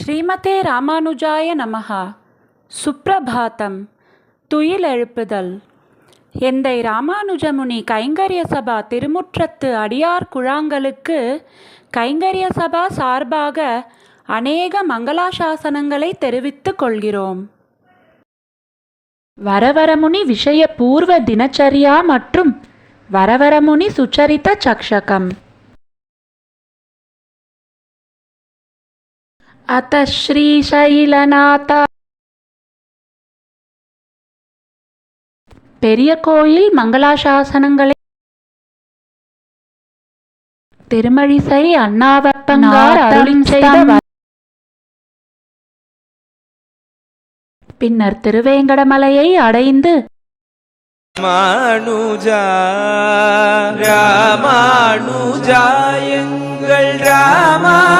ஸ்ரீமதே ராமானுஜாய நமஹா. சுப்ரபாதம் துயிலெழுப்புதல் எந்தை ராமானுஜமுனி கைங்கரிய சபா திருமுற்றத்து அடியார் குழாங்களுக்கு கைங்கரிய சபா சார்பாக அநேக மங்களாசாசனங்களை தெரிவித்துக் கொள்கிறோம். வரவரமுனி விஷய பூர்வ தினச்சரியா மற்றும் வரவரமுனி சுச்சரித்த சக்ஷகம். अथ ஸ்ரீசைலநாத பெரிய கோயில் மங்களாசாசனங்களை திருமழிசை அண்ணாவப்பங்கார் அருளிச் செய்த பின்னர் திருவேங்கடமலையை அடைந்து ராமானுஜா ராமானுஜா எங்கள் ராமானுஜா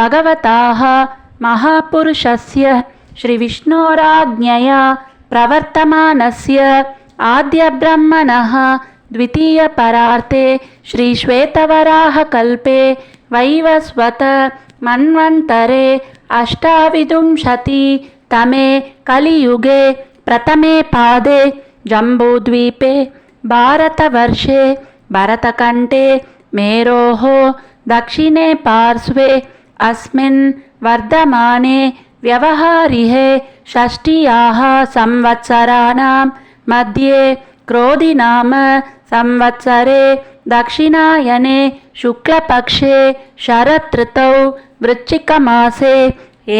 भगवताः महापुरुषस्य श्रीविष्णोराज्ञया प्रवर्तमानस्य आद्यब्रह्मणः द्वितीयपरार्थे श्रीश्वेतवराहकल्पे वैवस्वत मन्वन्तरे अष्टाविंशति तमे कलियुगे प्रथमे पादे जम्बूद्वीपे भारतवर्षे भरतकण्ठे मेरोः दक्षिणे पार्श्वे अस्मिन् वर्धमाने व्यवहारिहे षष्ट्याः संवत्सराणां मध्ये क्रोधिनाम संवत्सरे दक्षिणायने शुक्लपक्षे शरदृतौ वृश्चिकमासे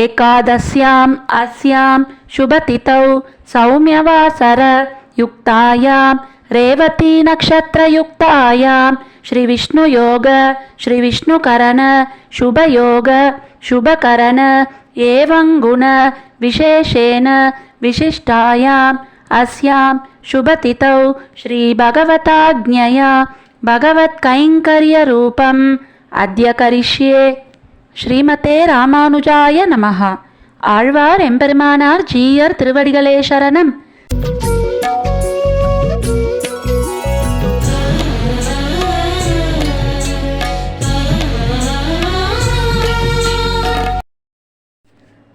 एकादश्याम् अस्यां शुभतिथौ सौम्यवासरयुक्तायां रेवतीनक्षत्रयुक्तायां श्रीविष्णुयोग श्रीविष्णुकरण शुभयोग शुभकरण एवं गुण विशेषेण विशिष्टायाम् अस्यां शुभतिथौ श्रीभगवताज्ञया भगवत्कैङ्कर्यरूपम् अद्य करिष्ये ஸ்ரீமதே ராமானுஜாய நமஹ ஆழ்வார் எம்பெருமானார் ஜீயர் திருவடிகளே சரணம்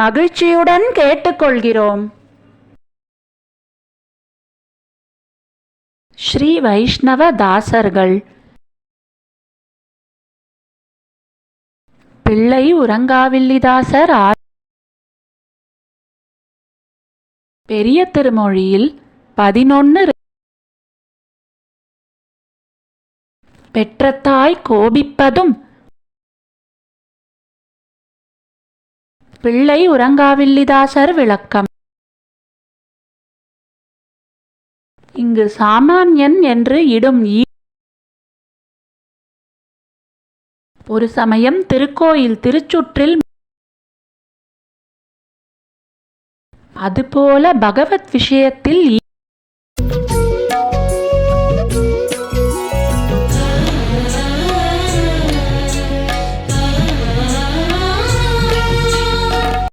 மகிழ்ச்சியுடன் கேட்டுக்கொள்கிறோம். ஸ்ரீ வைஷ்ணவ தாசர்கள் பிள்ளை உறங்காவில்லிதாசர் பெரிய திருமொழியில் பதினொன்று பெற்ற தாய் கோபிப்பதும் பிள்ளை உறங்காவில்லிதாசர் விளக்கம். இங்கு சாமான்யன் என்று இடும் ஈ ஒரு சமயம் திருக்கோயில் திருச்சுற்றில் அதுபோல பகவத் விஷயத்தில் ஈ-